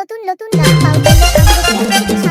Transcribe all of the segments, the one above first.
নতুন নতুন গান পাও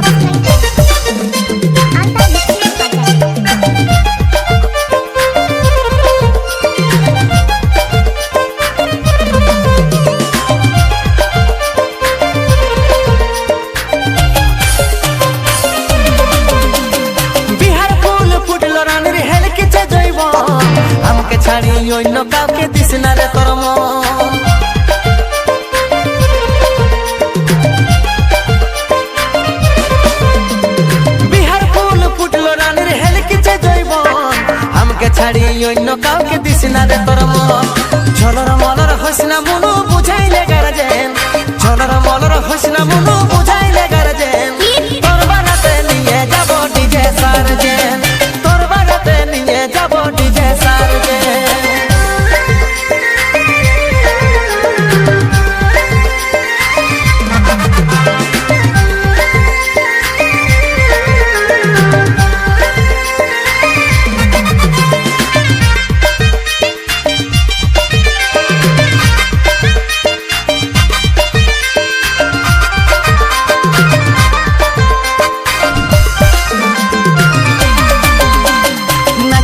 La mono.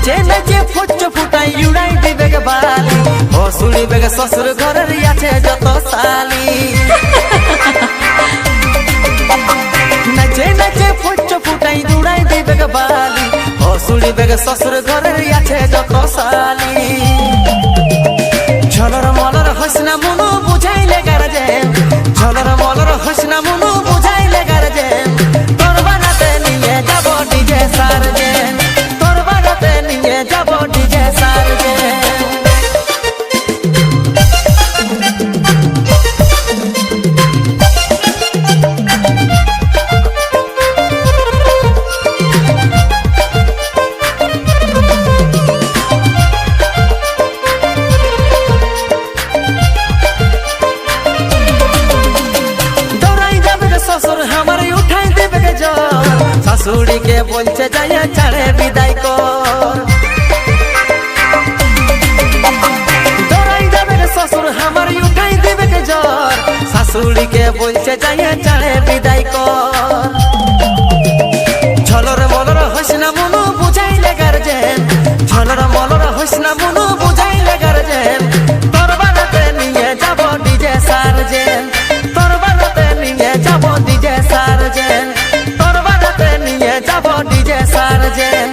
জেলে যে ফুট ফুটাই ইউনাইটি বেগে বালি ও শুনি বেগে শ্বশুর ঘরের আছে যত সালি নাচে নাচে ফুট ফুটাই দুড়াই দিবে বালি ও শুনি বেগে শ্বশুর ঘরের আছে যত সালি ছলর মলর হসনা মনো সার্জেন তোর বানাতে নিয়ে যাব ডিজে সার্জেন তোর বানাতে নিয়ে যাব ডিজে সার্জেন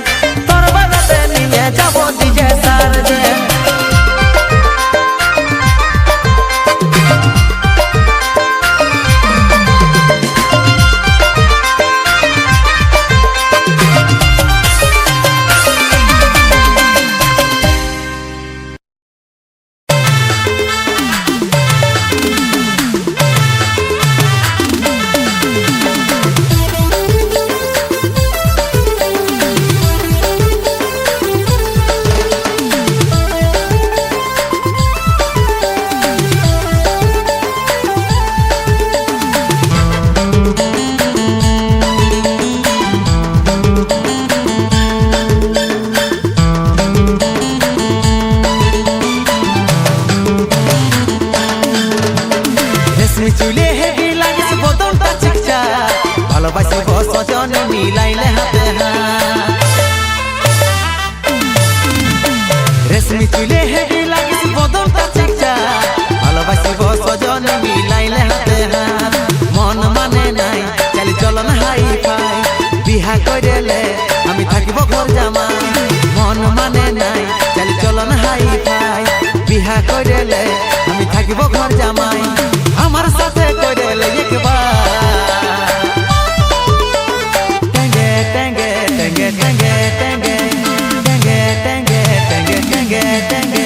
করেলে আমি থাকিবো ঘর জামাই আমার সাথে করেলে একবার টেঙ্গে টেঙ্গে টেঙ্গে টেঙ্গে টেঙ্গে টেঙ্গে টেঙ্গে টেঙ্গে টেঙ্গে টেঙ্গে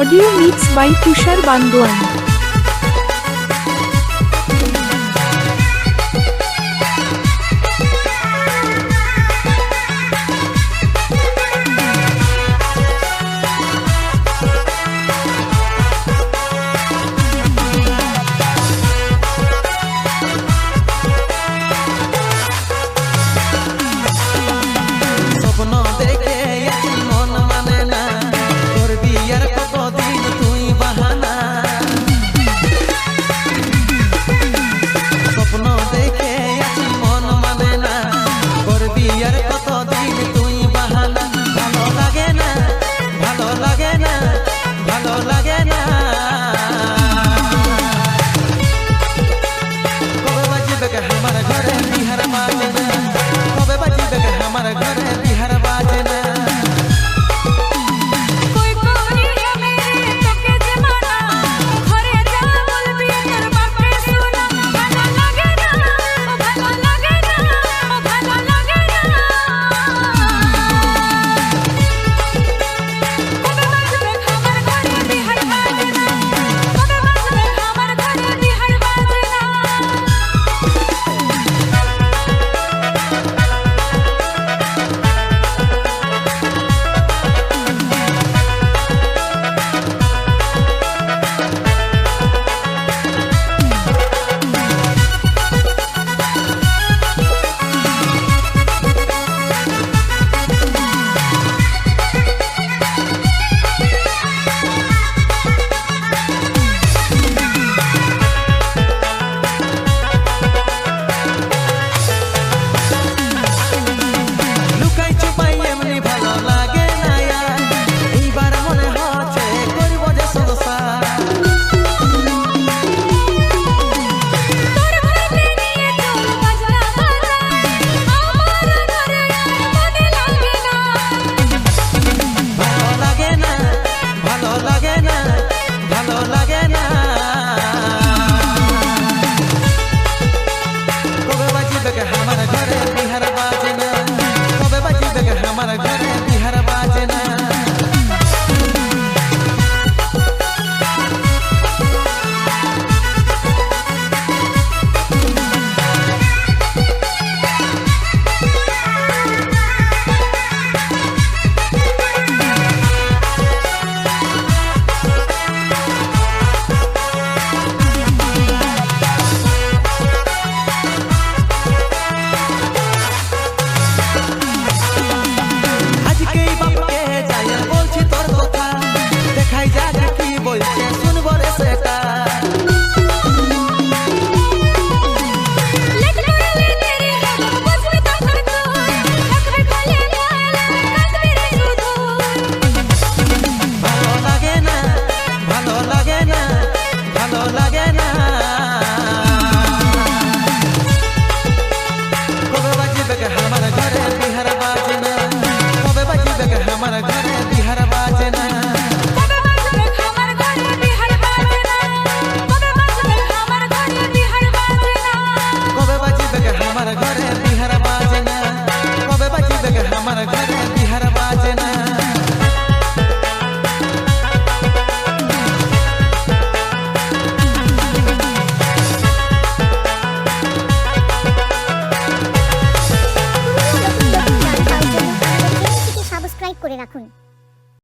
audio mix by Tushar Bandoan